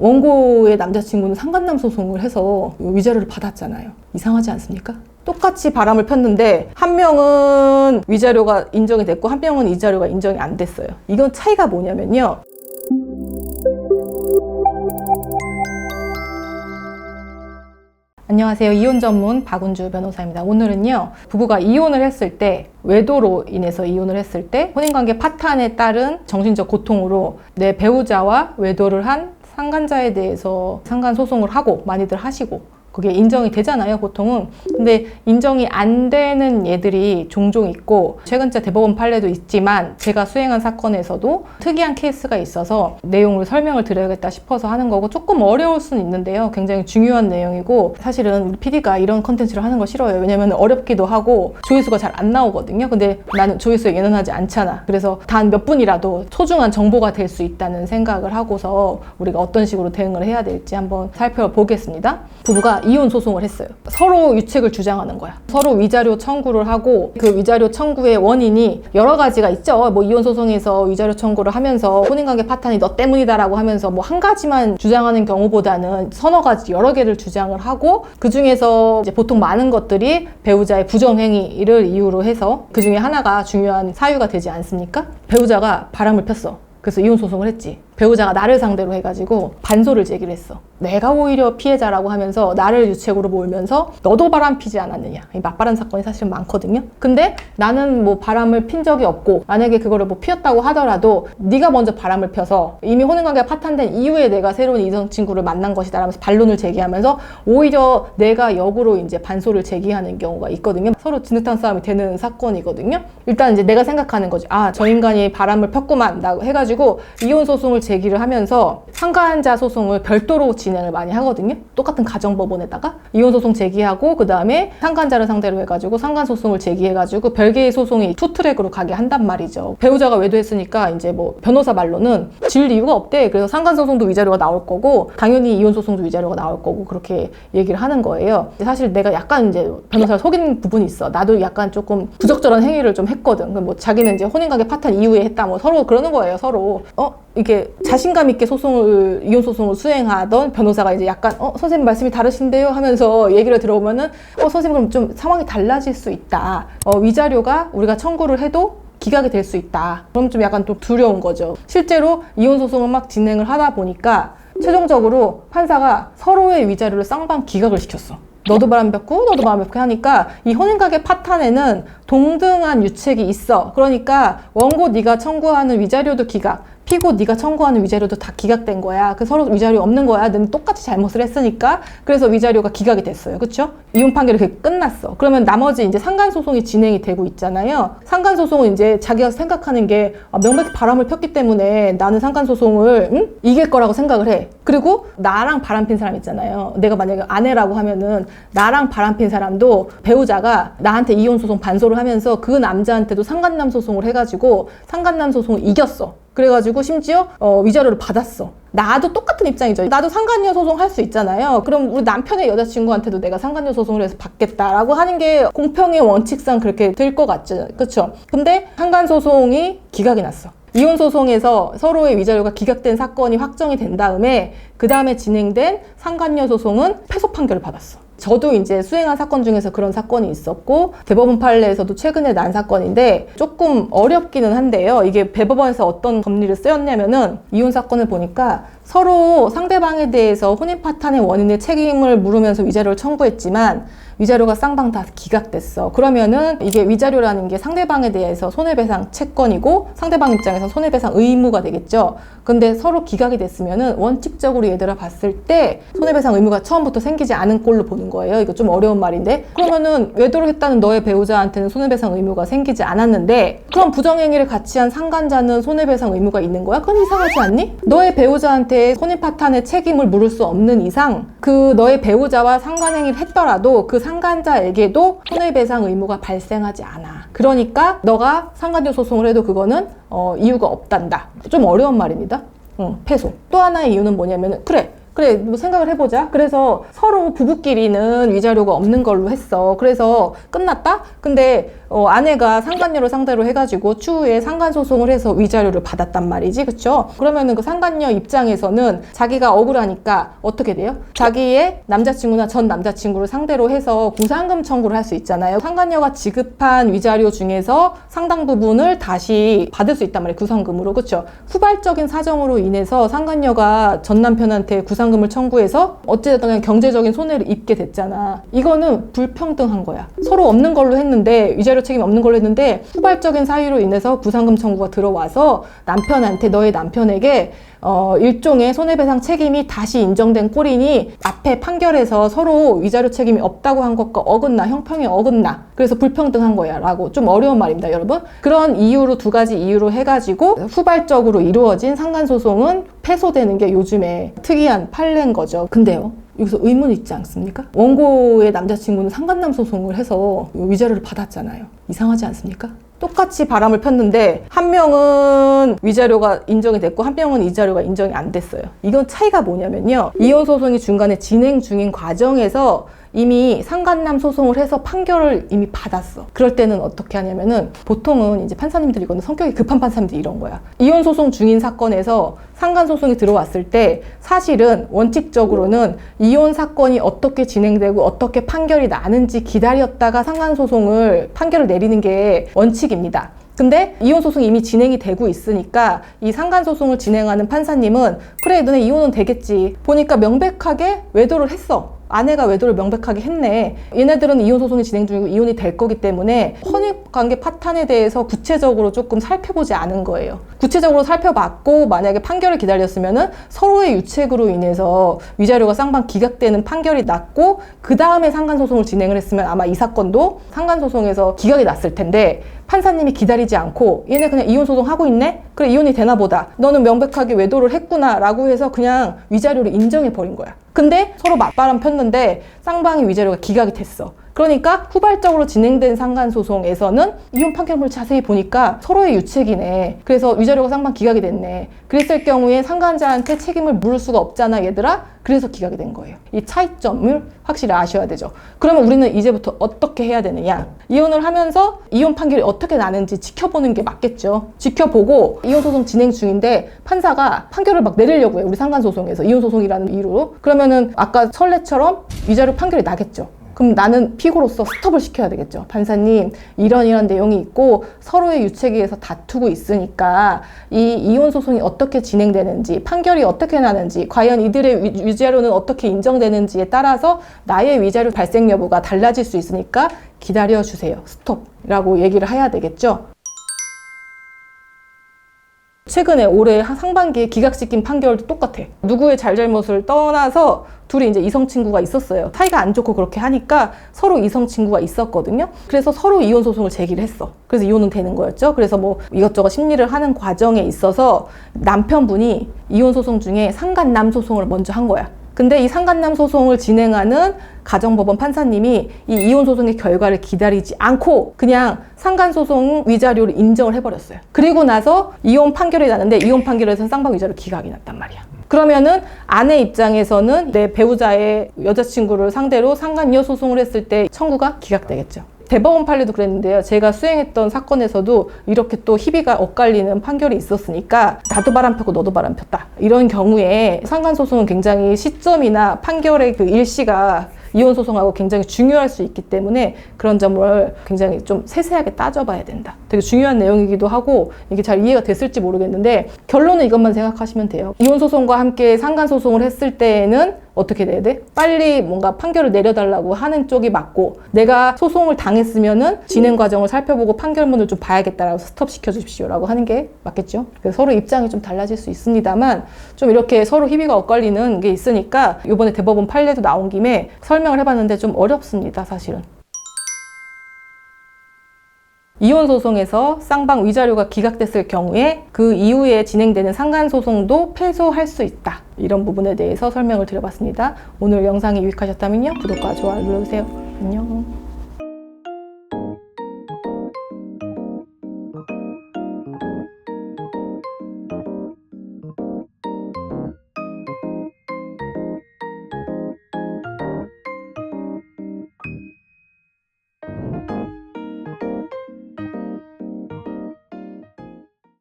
원고의 남자친구는 상간남 소송을 해서 위자료를 받았잖아요. 이상하지 않습니까? 똑같이 바람을 폈는데 한 명은 위자료가 인정이 됐고 한 명은 위자료가 인정이 안 됐어요. 이건 차이가 뭐냐면요. 안녕하세요. 이혼 전문 박은주 변호사입니다. 오늘은요, 부부가 이혼을 했을 때, 외도로 인해서 이혼을 했을 때, 혼인관계 파탄에 따른 정신적 고통으로 내 배우자와 외도를 한 상간자에 대해서 상간 소송을 하고, 많이들 하시고, 그게 인정이 되잖아요, 보통은. 근데 인정이 안 되는 예들이 종종 있고, 최근째 대법원 판례도 있지만, 제가 수행한 사건에서도 특이한 케이스가 있어서 내용을 설명을 드려야겠다 싶어서 하는 거고, 조금 어려울 수는 있는데요. 굉장히 중요한 내용이고, 사실은 우리 PD가 이런 컨텐츠를 하는 거 싫어요. 왜냐면 어렵기도 하고, 조회수가 잘 안 나오거든요. 근데 나는 조회수에 예능하지 않잖아. 그래서 단 몇 분이라도 소중한 정보가 될 수 있다는 생각을 하고서 우리가 어떤 식으로 대응을 해야 될지 한번 살펴보겠습니다. 부부가 이혼 소송을 했어요. 서로 유책을 주장하는 거야. 서로 위자료 청구를 하고 그 위자료 청구의 원인이 여러 가지가 있죠. 뭐 이혼 소송에서 위자료 청구를 하면서 혼인관계 파탄이 너 때문이다라고 하면서 뭐 한 가지만 주장하는 경우보다는 서너 가지 여러 개를 주장을 하고 그 중에서 보통 많은 것들이 배우자의 부정행위를 이유로 해서 그 중에 하나가 중요한 사유가 되지 않습니까? 배우자가 바람을 폈어. 그래서 이혼 소송을 했지. 배우자가 나를 상대로 해가지고 반소를 제기를 했어. 내가 오히려 피해자라고 하면서 나를 유책으로 몰면서 너도 바람 피지 않았느냐. 이 맞바람 사건이 사실은 많거든요. 근데 나는 뭐 바람을 핀 적이 없고 만약에 그거를 뭐 피웠다고 하더라도 네가 먼저 바람을 펴서 이미 혼인 관계가 파탄된 이후에 내가 새로운 이성 친구를 만난 것이다 라면서 반론을 제기하면서 오히려 내가 역으로 이제 반소를 제기하는 경우가 있거든요. 서로 진흙탕 싸움이 되는 사건이거든요. 일단 이제 내가 생각하는 거지. 아, 저 인간이 바람을 폈구만. 라고 해가지고 이혼 소송을 제기를 하면서 상가한자 소송을 별도로 진행을 많이 하거든요. 똑같은 가정법원에다가 이혼 소송 제기하고 그 다음에 상간자를 상대로 해가지고 상간 소송을 제기해가지고 별개의 소송이 투 트랙으로 가게 한단 말이죠. 배우자가 외도했으니까 이제 뭐 변호사 말로는 질 이유가 없대. 그래서 상간 소송도 위자료가 나올 거고 당연히 이혼 소송도 위자료가 나올 거고 그렇게 얘기를 하는 거예요. 사실 내가 약간 이제 변호사를 속인 부분이 있어. 나도 약간 조금 부적절한 행위를 좀 했거든. 뭐 자기는 이제 혼인관계 파탄 이후에 했다. 뭐 서로 그러는 거예요. 서로 어 이게 자신감 있게 소송을 이혼 소송을 수행하던 변호사가 이제 약간 어 선생님 말씀이 다르신데요 하면서 얘기를 들어보면은 어 선생님 그럼 좀 상황이 달라질 수 있다. 어 위자료가 우리가 청구를 해도 기각이 될 수 있다. 그럼 좀 약간 또 두려운 거죠. 실제로 이혼 소송을 막 진행을 하다 보니까 최종적으로 판사가 서로의 위자료를 쌍방 기각을 시켰어. 너도 바람 폈고 너도 바람 폈고 하니까 이 혼인가게 파탄에는 동등한 유책이 있어. 그러니까 원고 네가 청구하는 위자료도 기각, 피고 네가 청구하는 위자료도 다 기각된 거야. 그 서로 위자료 없는 거야. 는 똑같이 잘못을 했으니까 그래서 위자료가 기각이 됐어요. 그렇죠? 이혼 판결이 그렇게 끝났어. 그러면 나머지 이제 상간 소송이 진행이 되고 있잖아요. 상간 소송은 이제 자기가 생각하는 게 아, 명백히 바람을 폈기 때문에 나는 상간 소송을 응? 이길 거라고 생각을 해. 그리고 나랑 바람 핀 사람 있잖아요. 내가 만약에 아내라고 하면은 나랑 바람 핀 사람도 배우자가 나한테 이혼 소송 반소를 하면서 그 남자한테도 상간남 소송을 해가지고 상간남 소송을 이겼어. 그래가지고 심지어 어, 위자료를 받았어. 나도 똑같은 입장이죠. 나도 상간녀 소송 할 수 있잖아요. 그럼 우리 남편의 여자친구한테도 내가 상간녀 소송을 해서 받겠다라고 하는 게 공평의 원칙상 그렇게 될 것 같죠. 그렇죠? 근데 상간 소송이 기각이 났어. 이혼 소송에서 서로의 위자료가 기각된 사건이 확정이 된 다음에 그 다음에 진행된 상간녀 소송은 패소 판결을 받았어. 저도 이제 수행한 사건 중에서 그런 사건이 있었고 대법원 판례에서도 최근에 난 사건인데 조금 어렵기는 한데요. 이게 대법원에서 어떤 법리를 쓰였냐면은 이혼 사건을 보니까 서로 상대방에 대해서 혼인 파탄의 원인의 책임을 물으면서 위자료를 청구했지만 위자료가 쌍방 다 기각됐어. 그러면은 이게 위자료라는 게 상대방에 대해서 손해배상 채권이고 상대방 입장에서 손해배상 의무가 되겠죠. 근데 서로 기각이 됐으면은 원칙적으로 얘들아 봤을 때 손해배상 의무가 처음부터 생기지 않은 꼴로 보는 거예요. 이거 좀 어려운 말인데. 그러면은 외도를 했다는 너의 배우자한테는 손해배상 의무가 생기지 않았는데 그럼 부정행위를 같이 한 상간자는 손해배상 의무가 있는 거야? 그건 이상하지 않니? 너의 배우자한테 혼인 파탄의 책임을 물을 수 없는 이상 그 너의 배우자와 상간행위를 했더라도 그 상간자에게도 손해배상 의무가 발생하지 않아. 그러니까 너가 상간녀 소송을 해도 그거는 어, 이유가 없단다. 좀 어려운 말입니다. 응, 패소. 또 하나의 이유는 뭐냐면 그래. 그래 뭐 생각을 해보자. 그래서 서로 부부끼리는 위자료가 없는 걸로 했어. 그래서 끝났다. 근데 어, 아내가 상간녀를 상대로 해가지고 추후에 상간 소송을 해서 위자료를 받았단 말이지, 그렇죠? 그러면은 그 상간녀 입장에서는 자기가 억울하니까 어떻게 돼요? 자기의 남자친구나 전 남자친구를 상대로 해서 구상금 청구를 할 수 있잖아요. 상간녀가 지급한 위자료 중에서 상당 부분을 다시 받을 수 있단 말이에요, 구상금으로, 그렇죠? 후발적인 사정으로 인해서 상간녀가 전 남편한테 구상 금을 청구해서 어찌됐든 경제적인 손해를 입게 됐잖아. 이거는 불평등한 거야. 서로 없는 걸로 했는데 위자료 책임 없는 걸로 했는데 후발적인 사유로 인해서 구상금 청구가 들어와서 남편한테 너의 남편에게 어, 일종의 손해배상 책임이 다시 인정된 꼴이니 앞에 판결에서 서로 위자료 책임이 없다고 한 것과 어긋나 형평에 어긋나 그래서 불평등한 거야 라고 좀 어려운 말입니다 여러분 그런 이유로 두 가지 이유로 해가지고 후발적으로 이루어진 상간 소송은 패소되는 게 요즘에 특이한 판례인 거죠 근데요 여기서 의문이 있지 않습니까? 원고의 남자친구는 상간남 소송을 해서 위자료를 받았잖아요. 이상하지 않습니까? 똑같이 바람을 폈는데 한 명은 위자료가 인정이 됐고 한 명은 위자료가 인정이 안 됐어요. 이건 차이가 뭐냐면요. 이혼 소송이 중간에 진행 중인 과정에서 이미 상간남 소송을 해서 판결을 이미 받았어. 그럴 때는 어떻게 하냐면은 보통은 이제 판사님들이거나 성격이 급한 판사님들이 이런 거야. 이혼 소송 중인 사건에서 상간 소송이 들어왔을 때 사실은 원칙적으로는 이혼 사건이 어떻게 진행되고 어떻게 판결이 나는지 기다렸다가 상간 소송을 판결을 내리는 게 원칙입니다. 근데 이혼 소송이 이미 진행이 되고 있으니까 이 상간 소송을 진행하는 판사님은 그래 너네 이혼은 되겠지 보니까 명백하게 외도를 했어 아내가 외도를 명백하게 했네. 얘네들은 이혼 소송이 진행 중이고 이혼이 될 거기 때문에 헌입 관계 파탄에 대해서 구체적으로 조금 살펴보지 않은 거예요. 구체적으로 살펴봤고 만약에 판결을 기다렸으면은 서로의 유책으로 인해서 위자료가 쌍방 기각되는 판결이 났고 그 다음에 상간 소송을 진행을 했으면 아마 이 사건도 상간 소송에서 기각이 났을 텐데 판사님이 기다리지 않고 얘네 그냥 이혼 소송 하고 있네? 그래 이혼이 되나 보다. 너는 명백하게 외도를 했구나라고 해서 그냥 위자료를 인정해 버린 거야. 근데 서로 맞바람 폈는데 쌍방의 위자료가 기각이 됐어. 그러니까 후발적으로 진행된 상간 소송에서는 이혼 판결문을 자세히 보니까 서로의 유책이네. 그래서 위자료가 쌍방 기각이 됐네. 그랬을 경우에 상간자한테 책임을 물을 수가 없잖아, 얘들아. 그래서 기각이 된 거예요. 이 차이점을 확실히 아셔야 되죠. 그러면 우리는 이제부터 어떻게 해야 되느냐? 이혼을 하면서 이혼 판결이 어떻게 나는지 지켜보는 게 맞겠죠. 지켜보고 이혼 소송 진행 중인데 판사가 판결을 막 내리려고 해요. 우리 상간 소송에서 이혼 소송이라는 이유로. 그러면은 아까 설례처럼 위자료 판결이 나겠죠. 그럼 나는 피고로서 스톱을 시켜야 되겠죠. 판사님, 이런 이런 내용이 있고 서로의 의해서 다투고 있으니까 이 이혼 소송이 어떻게 진행되는지, 판결이 어떻게 나는지, 과연 이들의 위- 위자료는 어떻게 인정되는지에 따라서 나의 위자료 발생 여부가 달라질 수 있으니까 기다려 주세요. 스톱이라고 얘기를 해야 되겠죠. 최근에 올해 하- 상반기에 기각시킨 판결도 똑같아. 누구의 잘잘못을 떠나서 둘이 이제 이성 친구가 있었어요. 사이가 안 좋고 그렇게 하니까 서로 이성 친구가 있었거든요. 그래서 서로 이혼 소송을 제기를 했어. 그래서 이혼은 되는 거였죠. 그래서 뭐 이것저것 심리를 하는 과정에 있어서 남편분이 이혼 소송 중에 상간남 소송을 먼저 한 거야. 근데 이 상간남 소송을 진행하는 가정법원 판사님이 이 이혼 소송의 결과를 기다리지 않고 그냥 상간 소송 위자료를 인정을 해버렸어요. 그리고 나서 이혼 판결이 나는데 이혼 판결에서 쌍방 위자료 기각이 났단 말이야. 그러면은 아내 입장에서는 내 배우자의 여자친구를 상대로 상간이혼 소송을 했을 때 청구가 기각되겠죠. 대법원 판례도 그랬는데요. 제가 수행했던 사건에서도 이렇게 또 희비가 엇갈리는 판결이 있었으니까 나도 바람 폈고 너도 바람 폈다. 이런 경우에 상간소송은 굉장히 시점이나 판결의 그 일시가 이혼 소송하고 굉장히 중요할 수 있기 때문에 그런 점을 굉장히 좀 세세하게 따져봐야 된다. 되게 중요한 내용이기도 하고 이게 잘 이해가 됐을지 모르겠는데 결론은 이것만 생각하시면 돼요. 이혼 소송과 함께 상간 소송을 했을 때에는 어떻게 돼야 돼? 빨리 뭔가 판결을 내려달라고 하는 쪽이 맞고 내가 소송을 당했으면은 진행 과정을 살펴보고 판결문을 좀 봐야겠다라고 스톱 시켜 주십시오라고 하는 게 맞겠죠. 그래서 서로 입장이 좀 달라질 수 있습니다만 좀 이렇게 서로 희비가 엇갈리는 게 있으니까 이번에 대법원 판례도 나온 김에 설명을 해봤는데 좀 어렵습니다, 사실은. 이혼 소송에서 쌍방 위자료가 기각됐을 경우에 그 이후에 진행되는 상간 소송도 패소할 수 있다. 이런 부분에 대해서 설명을 드려봤습니다. 오늘 영상이 유익하셨다면요. 구독과 좋아요 눌러주세요. 안녕.